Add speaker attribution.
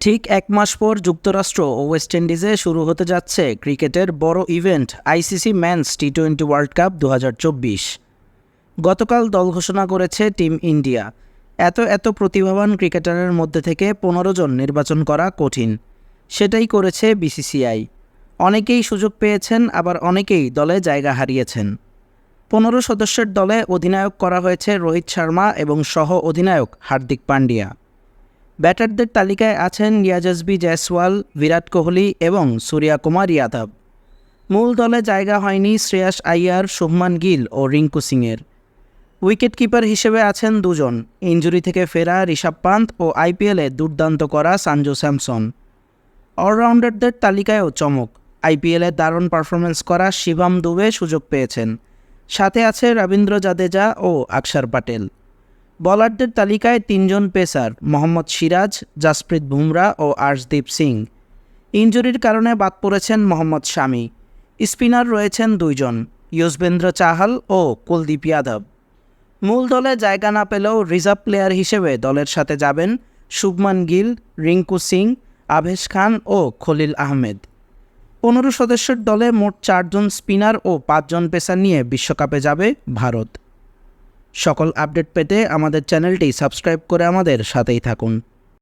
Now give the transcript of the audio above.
Speaker 1: ঠিক এক মাস পর যুক্তরাষ্ট্র ও ওয়েস্ট ইন্ডিজে শুরু হতে যাচ্ছে ক্রিকেটের বড় event, ICC men's T twenty world cup দু হাজার চব্বিশ। গতকাল দল ঘোষণা করেছে টিম ইন্ডিয়া। এত এত প্রতিভাবান ক্রিকেটারের মধ্যে থেকে পনেরো জন নির্বাচন করা কঠিন। সেটাই করেছে বিসিসিআই অনেকেই সুযোগ পেয়েছেন, আবার অনেকেই দলে জায়গা হারিয়েছেন। পনেরো সদস্যের দলে অধিনায়ক করা হয়েছে রোহিত শর্মা এবং সহ অধিনায়ক হার্দিক পান্ডিয়া। ব্যাটারদের তালিকায় আছেন ইয়াজসবি জয়সওয়াল, বিরাট কোহলি এবং সূর্যা কুমার ইয়াদব মূল দলে জায়গা হয়নি শ্রেয়াস আইয়ার শুভমান গিল ও রিঙ্কু সিংয়ের। উইকেটকিপার হিসেবে আছেন দুজন। ইঞ্জুরি থেকে ফেরা ঋষভ পান্ত ও আইপিএলে দুর্দান্ত করা সানজু স্যামসন। অলরাউন্ডারদের তালিকায়ও চমক। আইপিএলে দারুণ পারফরমেন্স করা শিবাম দুবে সুযোগ পেয়েছেন। সাথে আছে রবীন্দ্র জাদেজা ও আকসার পাটেল। বলারদের তালিকায় তিনজন পেসার, মোহাম্মদ সিরাজ, জাসপ্রীত বুমরা ও আর্শদীপ সিং। ইঞ্জুরির কারণে বাদ পড়েছেন মোহাম্মদ শামি। স্পিনার রয়েছেন দুইজন ইউজবেন্দ্র চাহাল ও কুলদীপ যাদব। মূল দলে জায়গা না পেলেও রিজার্ভ প্লেয়ার হিসেবে দলের সাথে যাবেন শুভমান গিল, রিঙ্কু সিং, আভেশ খান ও খলিল আহমেদ। পনেরো সদস্যের দলে মোট চারজন স্পিনার ও পাঁচজন পেসার নিয়ে বিশ্বকাপে যাবে ভারত। সকল আপডেট পেতে আমাদের চ্যানেলটি সাবস্ক্রাইব করে আমাদের সাথেই থাকুন।